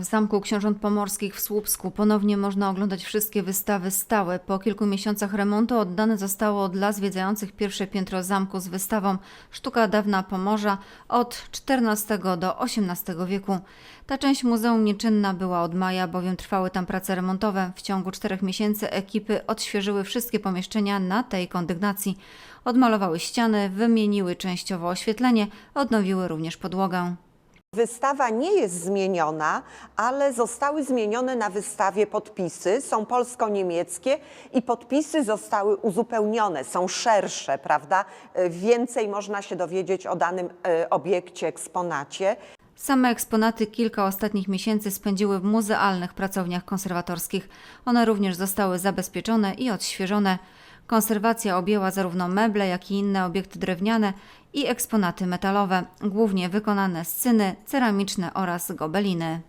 W Zamku Książąt Pomorskich w Słupsku ponownie można oglądać wszystkie wystawy stałe. Po kilku miesiącach remontu oddane zostało dla zwiedzających pierwsze piętro zamku z wystawą Sztuka dawna Pomorza od XIV do XVIII wieku. Ta część muzeum nieczynna była od maja, bowiem trwały tam prace remontowe. W ciągu czterech miesięcy ekipy odświeżyły wszystkie pomieszczenia na tej kondygnacji. Odmalowały ściany, wymieniły częściowo oświetlenie, odnowiły również podłogę. Wystawa nie jest zmieniona, ale zostały zmienione na wystawie podpisy. Są polsko-niemieckie i podpisy zostały uzupełnione, są szersze, prawda? E, Więcej można się dowiedzieć o danym e, obiekcie, eksponacie. Same eksponaty kilka ostatnich miesięcy spędziły w muzealnych pracowniach konserwatorskich. One również zostały zabezpieczone i odświeżone. Konserwacja objęła zarówno meble, jak i inne obiekty drewniane i eksponaty metalowe, głównie wykonane z cyny, ceramiczne oraz gobeliny.